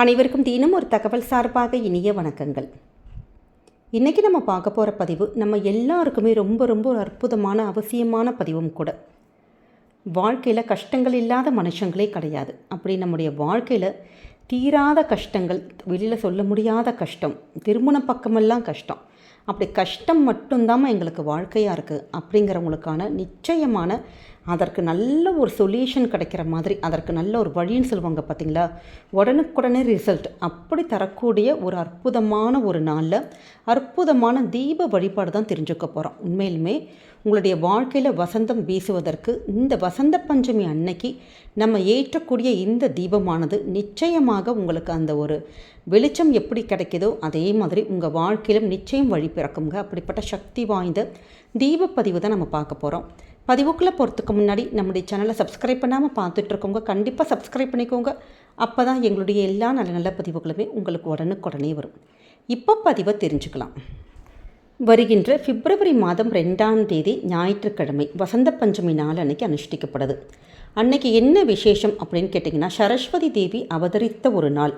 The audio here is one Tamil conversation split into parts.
அனைவருக்கும் தினம் ஒரு தகவல் சார்பாக இனிய வணக்கங்கள். இன்றைக்கி நம்ம பார்க்க போகிற பதிவு நம்ம எல்லாருக்குமே ரொம்ப ரொம்ப ஒரு அற்புதமான அவசியமான பதிவும் கூட. வாழ்க்கையில் கஷ்டங்கள் இல்லாத மனுஷங்களே கிடையாது. அப்படி நம்முடைய வாழ்க்கையில் தீராத கஷ்டங்கள் வெளியில் சொல்ல முடியாத கஷ்டம் திருமண பக்கமெல்லாம் கஷ்டம். அப்படி கஷ்டம் மட்டும்தான் எங்களுக்கு வாழ்க்கையாக இருக்குது அப்படிங்கிறவங்களுக்கான நிச்சயமான அதற்கு நல்ல ஒரு சொல்யூஷன் கிடைக்கிற மாதிரி அதற்கு நல்ல ஒரு வழின்னு சொல்லுவாங்க பார்த்தீங்களா? உடனுக்குடனே ரிசல்ட் அப்படி தரக்கூடிய ஒரு அற்புதமான ஒரு நாளில் அற்புதமான தீப வழிபாடு தான் தெரிஞ்சுக்க போகிறோம் உண்மையிலுமே உங்களுடைய வாழ்க்கையில் வசந்தம் வீசுவதற்கு இந்த வசந்த பஞ்சமி அன்னைக்கு நம்ம ஏற்றக்கூடிய இந்த தீபமானது நிச்சயமாக உங்களுக்கு அந்த ஒரு வெளிச்சம் எப்படி கிடைக்குதோ அதே மாதிரி உங்கள் வாழ்க்கையிலும் நிச்சயம் வழி பிறக்குங்க. அப்படிப்பட்ட சக்தி வாய்ந்த தீபப்பதிவு தான் நம்ம பார்க்க போகிறோம் பதிவுக்குள்ளே போகிறதுக்கு முன்னாடி நம்முடைய சேனலை சப்ஸ்கிரைப் பண்ணாமல் பார்த்துட்ருக்கோங்க கண்டிப்பாக சப்ஸ்கிரைப் பண்ணிக்கோங்க. அப்போ தான் எங்களுடைய எல்லா நல்ல நல்ல பதிவுகளுமே உங்களுக்கு உடனுக்குடனே வரும். இப்போ பதிவை தெரிஞ்சுக்கலாம். வருகின்ற பிப்ரவரி மாதம் ரெண்டாம் தேதி ஞாயிற்றுக்கிழமை வசந்த பஞ்சமி நாள் அன்னைக்கு அனுஷ்டிக்கப்படுது. அன்னைக்கு என்ன விசேஷம் அப்படின்னு கேட்டிங்கன்னா சரஸ்வதி தேவி அவதரித்த ஒரு நாள்.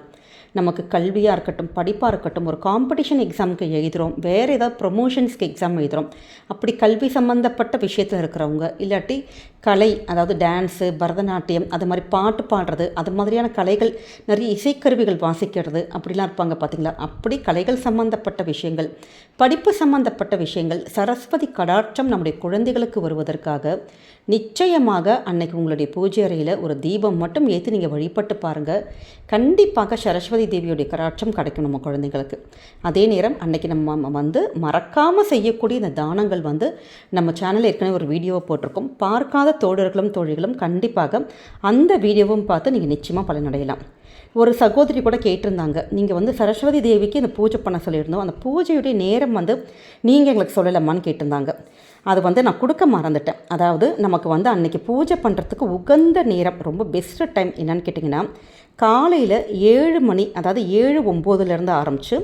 நமக்கு கல்வியாக இருக்கட்டும் படிப்பாக இருக்கட்டும் ஒரு காம்படிஷன் எக்ஸாமுக்கு எழுதுகிறோம் வேறு ஏதாவது ப்ரொமோஷன்ஸ்க்கு எக்ஸாம் எழுதுகிறோம் அப்படி கல்வி சம்மந்தப்பட்ட விஷயத்தில் இருக்கிறவங்க இல்லாட்டி கலை அதாவது டான்ஸு பரதநாட்டியம் அது மாதிரி பாட்டு பாடுறது அது மாதிரியான கலைகள் நிறைய இசைக்கருவிகள் வாசிக்கிறது அப்படிலாம் இருப்பாங்க பார்த்தீங்களா அப்படி கலைகள் சம்மந்தப்பட்ட விஷயங்கள் படிப்பு சம்மந்தப்பட்ட விஷயங்கள் சரஸ்வதி கடாட்சம் நம்முடைய குழந்தைகளுக்கு வருவதற்காக நிச்சயமாக அன்னைக்கு உங்களுடைய பூஜை அறையில் ஒரு தீபம் மட்டும் ஏற்றி நீங்கள் வழிபட்டு பாருங்கள் கண்டிப்பாக சரஸ்வதி தேவியுடைய கராட்சம் கிடைக்கும் நம்ம குழந்தைங்களுக்கு அதே நேரம் அன்னைக்கு நம்ம வந்து மறக்காமல் செய்யக்கூடிய இந்த தானங்கள் வந்து நம்ம சேனலில் ஏற்கனவே ஒரு வீடியோவை போட்டிருக்கோம். பார்க்காத தோழர்களும் தோழிகளும் கண்டிப்பாக அந்த வீடியோவும் பார்த்து நீங்கள் நிச்சயமாக பலனடையலாம். ஒரு சகோதரி கூட கேட்டிருந்தாங்க நீங்கள் வந்து சரஸ்வதி தேவிக்கு இந்த பூஜை பண்ண சொல்லியிருந்தோம். அந்த பூஜையுடைய நேரம் வந்து நீங்கள் எங்களுக்கு சொல்லலாமான்னு கேட்டிருந்தாங்க. அது வந்து நான் கொடுக்க மறந்துட்டேன். அதாவது நமக்கு வந்து அன்றைக்கி பூஜை பண்ணுறதுக்கு உகந்த நேரம் ரொம்ப பெஸ்ட்டு டைம் என்னன்னு கேட்டிங்கன்னா காலையில் ஏழு மணி அதாவது ஏழு ஒம்போதுலேருந்து ஆரம்பித்து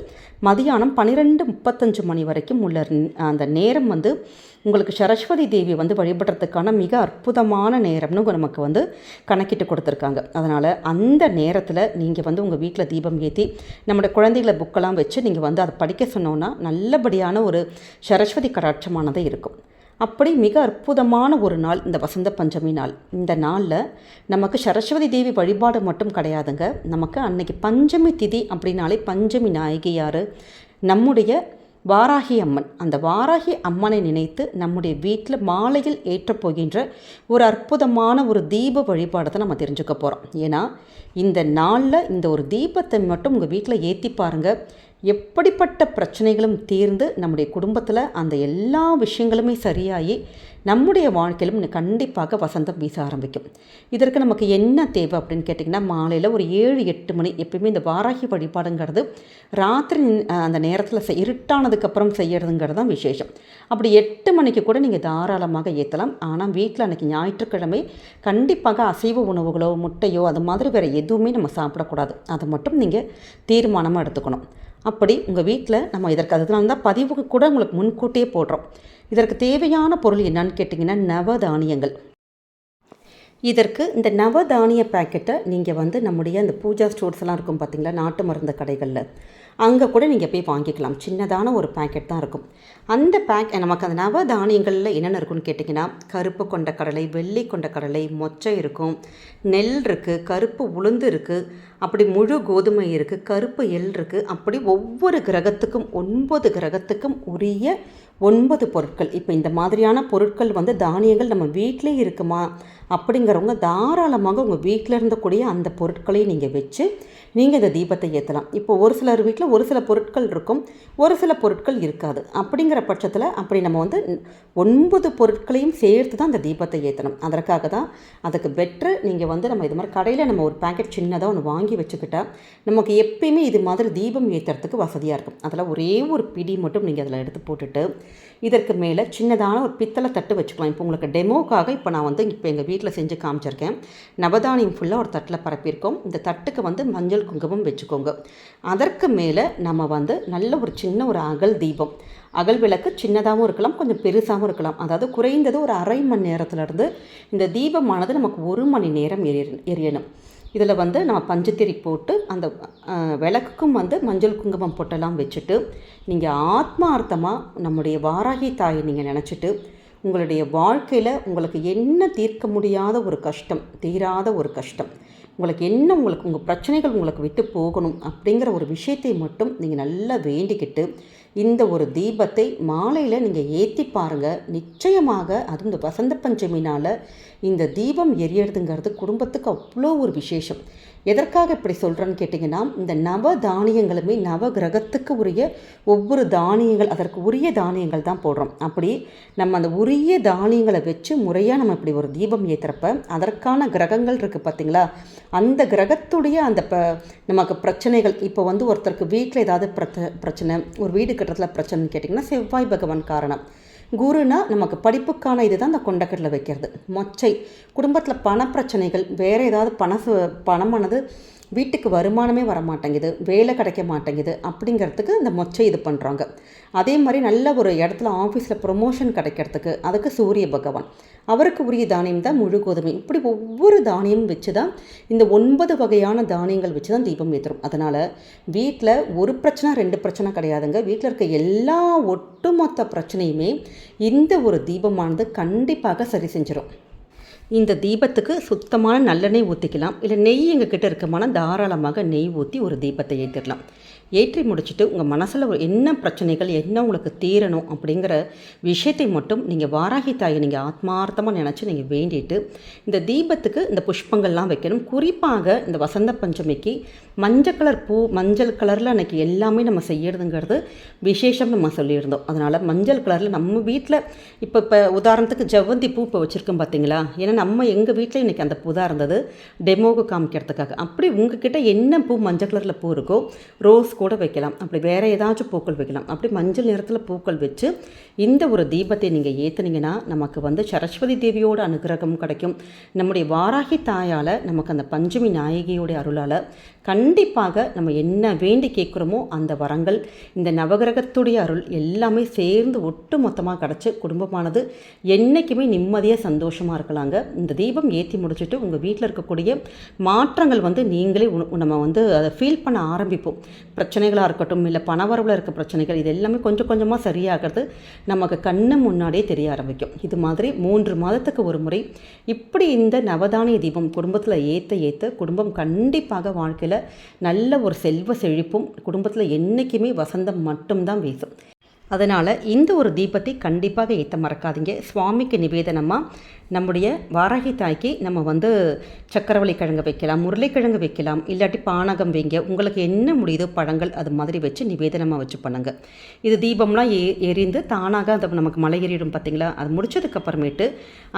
மதியானம் பன்னிரெண்டு முப்பத்தஞ்சு மணி வரைக்கும் உள்ள அந்த நேரம் வந்து உங்களுக்கு சரஸ்வதி தேவி வந்து வழிபடுறதுக்கான மிக அற்புதமான நேரம்னு நமக்கு வந்து கணக்கிட்டு கொடுத்துருக்காங்க. அதனால் அந்த நேரத்தில் நீங்கள் வந்து உங்கள் வீட்டில் தீபம் ஏற்றி நம்மளோட குழந்தைகளை புக்கெல்லாம் வச்சு நீங்கள் வந்து அதை படிக்க சொன்னோன்னா நல்லபடியான ஒரு சரஸ்வதி கடாட்சமானது இருக்கும். அப்படி மிக அற்புதமான ஒரு நாள் இந்த வசந்த பஞ்சமி நாள். இந்த நாளில் நமக்கு சரஸ்வதி தேவி வழிபாடு மட்டும் கிடையாதுங்க. நமக்கு அன்னைக்கு பஞ்சமி திதி அப்படின்னாலே பஞ்சமி நாயகியார் நம்முடைய வாராகி அம்மன். அந்த வாராகி அம்மனை நினைத்து நம்முடைய வீட்டில் மாலையில் ஏற்றப் போகின்ற ஒரு அற்புதமான ஒரு தீப வழிபாடை தான் நம்ம தெரிஞ்சுக்க போகிறோம் ஏன்னா இந்த நாளில் இந்த ஒரு தீபத்தை மட்டும் உங்கள் வீட்டில் ஏற்றி பாருங்கள் எப்படிப்பட்ட பிரச்சனைகளும் தீர்ந்து நம்முடைய குடும்பத்தில் அந்த எல்லா விஷயங்களுமே சரியாகி நம்முடைய வாழ்க்கையிலும் கண்டிப்பாக வசந்தம் வீச ஆரம்பிக்கும். இதற்கு நமக்கு என்ன தேவை அப்படின்னு கேட்டிங்கன்னா மாலையில் ஒரு ஏழு எட்டு மணி எப்பயுமே இந்த வாராகி வழிபாடுங்கிறது ராத்திரி அந்த நேரத்தில் இருட்டானதுக்கப்புறம் செய்யறதுங்கிறது தான் விசேஷம். அப்படி எட்டு மணிக்கு கூட நீங்கள் தாராளமாக ஏற்றலாம் ஆனால் வீட்டில் அன்றைக்கி ஞாயிற்றுக்கிழமை கண்டிப்பாக அசைவ உணவுகளோ முட்டையோ அது மாதிரி வேறு எதுவுமே நம்ம சாப்பிடக்கூடாது. அதை மட்டும் நீங்கள் தீர்மானமாக எடுத்துக்கணும். அப்படி உங்கள் வீட்டில் நம்ம இதற்கு அதனால தான் பதிவுக்கு கூட உங்களுக்கு முன்கூட்டியே போடுறோம். இதற்கு தேவையான பொருள் என்னன்னு கேட்டிங்கன்னா நவதானியங்கள். இதற்கு இந்த நவதானிய பேக்கெட்டை நீங்கள் வந்து நம்முடைய அந்த பூஜா ஸ்டோர்ஸ் எல்லாம் இருக்கும் பார்த்தீங்களா நாட்டு மருந்து கடைகளில். அங்கே கூட நீங்கள் போய் வாங்கிக்கலாம். சின்னதான ஒரு பேக்கெட் தான் இருக்கும். அந்த பேக் நமக்கு அந்த நவ தானியங்களில் என்னென்ன இருக்குன்னு கேட்டிங்கன்னா கருப்பு கொண்ட கடலை வெள்ளி கொண்ட கடலை மொச்சை இருக்கும் நெல் இருக்குது கருப்பு உளுந்து இருக்குது அப்படி முழு கோதுமை இருக்குது கருப்பு எல் இருக்குது அப்படி ஒவ்வொரு கிரகத்துக்கும் ஒன்பது கிரகத்துக்கும் உரிய ஒன்பது பொருட்கள். இப்போ இந்த மாதிரியான பொருட்கள் வந்து தானியங்கள் நம்ம வீட்டிலே இருக்குமா? அப்படிங்கிறவங்க தாராளமாக உங்கள் வீட்டில் இருந்தக்கூடிய அந்த பொருட்களையும் நீங்கள் வச்சு நீங்கள் இந்த தீபத்தை ஏற்றலாம் இப்போ ஒரு சிலர் வீட்டில் ஒரு சில பொருட்கள் இருக்கும் ஒரு சில பொருட்கள் இருக்காது. அப்படிங்கிற பட்சத்தில் அப்படி நம்ம வந்து ஒன்பது பொருட்களையும் சேர்த்து தான் அந்த தீபத்தை ஏற்றணும் அதற்காக தான் அதுக்கு பெட்ரு நீங்கள் வந்து நம்ம இது மாதிரி கடையில் நம்ம ஒரு பேக்கெட் சின்னதாக ஒன்று வாங்கி வச்சுக்கிட்டால் நமக்கு எப்பயுமே இது மாதிரி தீபம் ஏற்றுறதுக்கு வசதியாக இருக்கும். அதில் ஒரே ஒரு பிடி மட்டும் நீங்கள் அதில் எடுத்து போட்டுட்டு இதற்கு மேலே சின்னதான ஒரு பித்தளை தட்டு வச்சுக்கலாம். இப்போ உங்களுக்கு டெமோக்காக இப்போ நான் வந்து இப்போ எங்கள் வீட்டில் செஞ்சு காமிச்சிருக்கேன். நவதானியம் ஃபுல்லாக ஒரு தட்டில் பரப்பியிருக்கோம். இந்த தட்டுக்கு வந்து மஞ்சள் குங்குமம் வச்சுக்கோங்க. அதற்கு மேலே நம்ம வந்து நல்ல ஒரு சின்ன ஒரு அகல் தீபம். அகல் விளக்கு சின்னதாகவும் இருக்கலாம் கொஞ்சம் பெருசாகவும் இருக்கலாம். அதாவது குறைந்தது ஒரு அரை மணி நேரத்துலேருந்து இந்த தீபமானது நமக்கு ஒரு மணி நேரம் எரிய எரியணும். இதில் வந்து நம்ம பஞ்சத்திரி போட்டு அந்த விளக்குக்கும் வந்து மஞ்சள் குங்குமம் பொட்டெல்லாம் வச்சுட்டு நீங்கள் ஆத்மார்த்தமாக நம்முடைய வாராகி தாயை நீங்கள் நினச்சிட்டு உங்களுடைய வாழ்க்கையில் உங்களுக்கு என்ன தீர்க்க முடியாத ஒரு கஷ்டம் தீராத ஒரு கஷ்டம் உங்களுக்கு என்ன உங்களுக்கு உங்கள் பிரச்சனைகள் உங்களுக்கு விட்டு போகணும் அப்படிங்கிற ஒரு விஷயத்தை மட்டும் நீங்கள் நல்லா வேண்டிக்கிட்டு இந்த ஒரு தீபத்தை மாலையில் நீங்கள் ஏற்றி பாருங்கள் நிச்சயமாக அதுவும் இந்த வசந்த பஞ்சமினால் இந்த தீபம் எரியறதுங்கிறது குடும்பத்துக்கு அவ்வளோ ஒரு விசேஷம். எதற்காக இப்படி சொல்கிறேன்னு கேட்டிங்கன்னா இந்த நவ தானியங்களுமே நவ கிரகத்துக்கு உரிய ஒவ்வொரு தானியங்கள் அதற்கு உரிய தானியங்கள் தான் போடுறோம். அப்படி நம்ம அந்த உரிய தானியங்களை வச்சு முறையாக நம்ம இப்படி ஒரு தீபம் ஏற்றுறப்ப அதற்கான கிரகங்கள் இருக்குது பார்த்திங்களா அந்த கிரகத்துடைய அந்த ப நமக்கு பிரச்சனைகள் இப்போ வந்து ஒருத்தருக்கு வீட்டில் ஏதாவது பிரச்ச பிரச்சனை ஒரு வீடு கட்டுறதுல பிரச்சனைன்னு கேட்டிங்கன்னா செவ்வாய் பகவான் காரணம். குருனா நமக்கு படிப்புக்கான இது தான் அந்த கொண்டக்கடலை வைக்கிறது. மொச்சை குடும்பத்தில் பணப்பிரச்சனைகள் வேறு ஏதாவது பண சு- பணமானது வீட்டுக்கு வருமானமே வர மாட்டேங்குது வேலை கிடைக்க மாட்டேங்குது அப்படிங்கிறதுக்கு இந்த மொச்சை இது பண்ணுறாங்க அதே மாதிரி நல்ல ஒரு இடத்துல ஆஃபீஸில் ப்ரொமோஷன் கிடைக்கிறதுக்கு அதுக்கு சூரிய பகவான். அவருக்கு உரிய தானியம் தான் முழு கோதுமை. இப்படி ஒவ்வொரு தானியமும் வச்சு தான் இந்த ஒன்பது வகையான தானியங்கள் வச்சு தான் தீபம் ஏற்றுறோம் அதனால் வீட்டில் ஒரு பிரச்சனை ரெண்டு பிரச்சனை கிடையாதுங்க. வீட்டில் இருக்க எல்லா ஒட்டுமொத்த பிரச்சனையுமே இந்த ஒரு தீபமானது கண்டிப்பாக சரி செஞ்சிடும் இந்த தீபத்துக்கு சுத்தமான நல்லெண்ணெய் ஊற்றிக்கலாம் இல்லை நெய் எங்கள் கிட்டே இருக்கமான தாராளமாக நெய் ஊற்றி ஒரு தீபத்தை ஏற்றிடலாம் ஏற்றி முடிச்சுட்டு உங்கள் மனசில் என்ன பிரச்சனைகள் என்ன உங்களுக்கு தீரணும் அப்படிங்கிற விஷயத்தை மட்டும் நீங்கள் வாராகி தாயை நீங்கள் ஆத்மார்த்தமாக நினச்சி நீங்கள் வேண்டிட்டு இந்த தீபத்துக்கு இந்த புஷ்பங்கள்லாம் வைக்கணும். குறிப்பாக இந்த வசந்த பஞ்சமிக்கு மஞ்சள் கலர் பூ மஞ்சள் கலரில் அன்றைக்கி எல்லாமே நம்ம செய்யறதுங்கிறது விசேஷம் நம்ம சொல்லியிருந்தோம். அதனால் மஞ்சள் கலரில் நம்ம வீட்டில் இப்போ இப்போ உதாரணத்துக்கு ஜவ்வந்தி பூ இப்போ வச்சுருக்கோம் பார்த்தீங்களா ஏன்னா நம்ம எங்கள் வீட்டில் இன்றைக்கி அந்த பூ தான் இருந்தது டெமோவுக்கு காமிக்கிறதுக்காக. அப்படி உங்ககிட்ட என்ன பூ மஞ்சள் கலரில் பூ இருக்கோ ரோஸ் கூட வைக்கலாம். அப்படி வேறு ஏதாச்சும் பூக்கள் வைக்கலாம். அப்படி மஞ்சள் நிறத்தில் பூக்கள் வச்சு இந்த ஒரு தீபத்தை நீங்கள் ஏற்றுனீங்கன்னா நமக்கு வந்து சரஸ்வதி தேவியோட அனுகிரகம் கிடைக்கும். நம்முடைய வாராகி தாயால் நமக்கு அந்த பஞ்சமி நாயகியோடைய அருளால் கண்டிப்பாக நம்ம என்ன வேண்டி கேட்குறோமோ அந்த வரங்கள் இந்த நவகிரகத்துடைய அருள் எல்லாமே சேர்ந்து ஒட்டு மொத்தமாக கிடச்சி குடும்பமானது என்றைக்குமே நிம்மதியாக சந்தோஷமாக இருக்கலாங்க. இந்த தீபம் ஏற்றி முடிச்சுட்டு உங்கள் வீட்டில் இருக்கக்கூடிய மாற்றங்கள் வந்து நீங்களே நம்ம வந்து அதை ஃபீல் பண்ண ஆரம்பிப்போம். பிரச்சனைகளாக இருக்கட்டும் இல்லை பணவரவில் இருக்க பிரச்சனைகள் இது எல்லாமே கொஞ்சம் கொஞ்சமாக சரியாகிறது நமக்கு கண்ணு முன்னாடியே தெரிய ஆரம்பிக்கும். இது மாதிரி மூன்று மாதத்துக்கு ஒரு முறை இப்படி இந்த நவதானிய தீபம் குடும்பத்தில் ஏற்ற ஏற்ற குடும்பம் கண்டிப்பாக வாழ்க்கையில் நல்ல ஒரு செல்வ செழிப்பும் குடும்பத்தில் என்றைக்குமே வசந்தம் மட்டும்தான் வீசும். அதனால் இந்த ஒரு தீபத்தை கண்டிப்பாக ஏற்ற மறக்காதீங்க. சுவாமிக்கு நிவேதனமாக நம்முடைய வாராகி தாய்க்கு நம்ம வந்து சக்கரவள்ளி கிழங்கு வைக்கலாம் உருளைக்கிழங்கு வைக்கலாம் இல்லாட்டி பானகம் வைங்க. உங்களுக்கு என்ன முடியுதோ பழங்கள் அது மாதிரி வச்சு நிவேதனமாக வச்சு பண்ணுங்க. இது தீபம்லாம் எ எரிந்து தானாக அந்த நமக்கு மலை ஏறிடும் பார்த்தீங்களா அது முடிச்சதுக்கப்புறமேட்டு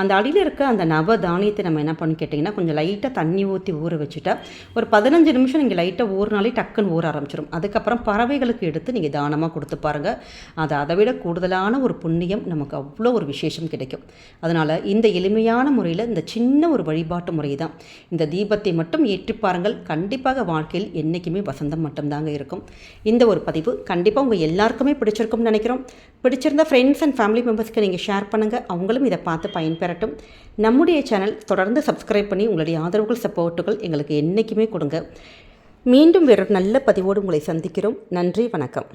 அந்த அடியில் இருக்க அந்த நவ தானியத்தை நம்ம என்ன பண்ணுன்னு கேட்டிங்கன்னா கொஞ்சம் லைட்டாக தண்ணி ஊற்றி ஊற வச்சுட்டா ஒரு பதினஞ்சு நிமிஷம் நீங்கள் லைட்டாக ஊறினாலே டக்குன்னு ஊற ஆரம்பிச்சிடும் அதுக்கப்புறம் பறவைகளுக்கு எடுத்து நீங்கள் தானமாக கொடுத்து பாருங்கள் அது அதை விட கூடுதலான ஒரு புண்ணியம் நமக்கு அவ்வளோ ஒரு விசேஷம் கிடைக்கும். அதனால் இந்த எளிமையான முறையில் இந்த சின்ன ஒரு வழிபாட்டு முறை தான் இந்த தீபத்தை மட்டும் ஏற்றி பாருங்கள். கண்டிப்பாக வாழ்க்கையில் என்றைக்குமே வசந்தம் மட்டும்தாங்க இருக்கும். இந்த ஒரு பதிவு கண்டிப்பாக உங்கள் எல்லாருக்குமே பிடிச்சிருக்கும்னு நினைக்கிறோம். பிடிச்சிருந்த ஃப்ரெண்ட்ஸ் அண்ட் ஃபேமிலி மெம்பர்ஸ்க்கு நீங்கள் ஷேர் பண்ணுங்கள் அவங்களும் இதை பார்த்து பயன்பெறட்டும். நம்முடைய சேனல் தொடர்ந்து சப்ஸ்கிரைப் பண்ணி உங்களுடைய ஆதரவுகள் சப்போர்ட்டுகள் எங்களுக்கு என்றைக்குமே கொடுங்க. மீண்டும் வேறொரு நல்ல பதிவோடு உங்களை சந்திக்கிறோம். நன்றி வணக்கம்.